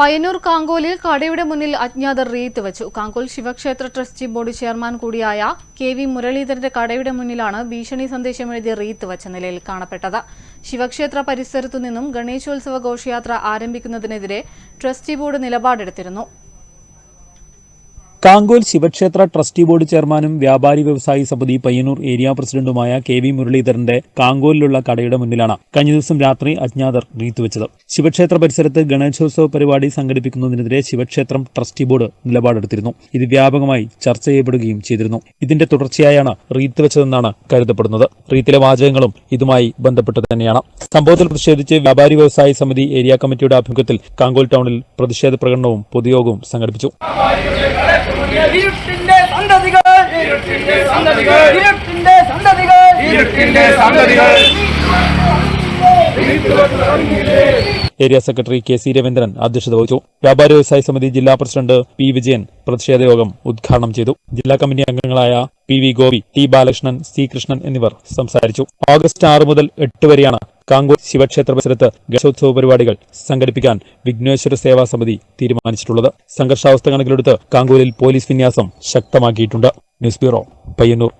പയ്യന്നൂർ കാങ്കോലിൽ കടയുടെ മുന്നിൽ അജ്ഞാതർ റീത്ത് വെച്ചു. കാങ്കോൽ ശിവക്ഷേത്ര ട്രസ്റ്റി ബോർഡ് ചെയർമാൻ കൂടിയായ കെ വി മുരളീധരന്റെ കടയുടെ മുന്നിലാണ് ഭീഷണി സന്ദേശം എഴുതിയ റീത്ത് വച്ച നിലയിൽ കാണപ്പെട്ടത്. ശിവക്ഷേത്ര പരിസരത്തു നിന്നും ഗണേശോത്സവ ഘോഷയാത്ര ആരംഭിക്കുന്നതിനെതിരെ ട്രസ്റ്റി ബോർഡ് നിലപാടെടുത്തിരുന്നു. കാങ്കോൽ ശിവക്ഷേത്ര ട്രസ്റ്റി ബോർഡ് ചെയർമാനും വ്യാപാരി വ്യവസായി സമിതി പയ്യന്നൂർ ഏരിയ പ്രസിഡന്റുമായ കെ വി മുരളീധരന്റെ കാങ്കോലിലുള്ള കടയുടെ മുന്നിലാണ് കഴിഞ്ഞ ദിവസം രാത്രി അജ്ഞാതർ നീത്തുവെച്ചത്. ശിവക്ഷേത്ര പരിസരത്ത് ഗണേശോത്സവ പരിപാടി സംഘടിപ്പിക്കുന്നതിനെതിരെ ശിവക്ഷേത്രം ട്രസ്റ്റി ബോർഡ് നിലപാടെടുത്തിരുന്നു. ഇത് വ്യാപകമായി ചർച്ച ചെയ്യപ്പെടുകയും ചെയ്തിരുന്നു. ഇതിന്റെ തുടർച്ചയായാണ് റീത്ത് വെച്ചതെന്നാണ് കരുതപ്പെടുന്നത്. റീത്തിലെ വാചകങ്ങളും ഇതുമായി ബന്ധപ്പെട്ട് തന്നെയാണ്. സംഭവത്തിൽ പ്രതിഷേധിച്ച് വ്യാപാരി വ്യവസായി സമിതി ഏരിയ കമ്മിറ്റിയുടെ ആഭിമുഖ്യത്തിൽ കാങ്കോൽ ടൗണിൽ പ്രതിഷേധ പ്രകടനവും പൊതുയോഗവും സംഘടിപ്പിച്ചു. ഇരുട്ടിന്റെ സന്തതികൾ. ഇരുട്ടിന്റെ സന്തതികൾ. ഇരുട്ടിന്റെ സന്തതികൾ. ഇരുട്ടിന്റെ സന്തതികൾ. Area secretary K C Raveendran അധ്യക്ഷത വഹിച്ചു. വ്യാപാര വ്യവസായ സമിതി ജില്ലാ പ്രസിഡന്റ് പി വിജയൻ പ്രതിഷേധ യോഗം ഉദ്ഘാടനം ചെയ്തു. ജില്ലാ കമ്മിറ്റി അംഗങ്ങളായ P V Gopi T Balakrishnan C Krishnan എന്നിവർ സംസാരിച്ചു. ഓഗസ്റ്റ് ആറ് മുതൽ എട്ട് വരെയാണ് കാങ്കോൽ ശിവക്ഷേത്ര പരിസരത്ത് ഗണേശോത്സവ പരിപാടികൾ സംഘടിപ്പിക്കാൻ വിഘ്നേശ്വര സേവാ സമിതി തീരുമാനിച്ചിട്ടുള്ളത്. സംഘർഷാവസ്ഥ കണക്കിലെടുത്ത് കാങ്കോലിൽ പോലീസ് വിന്യാസം ശക്തമാക്കിയിട്ടുണ്ട്. News bureau Payyannur.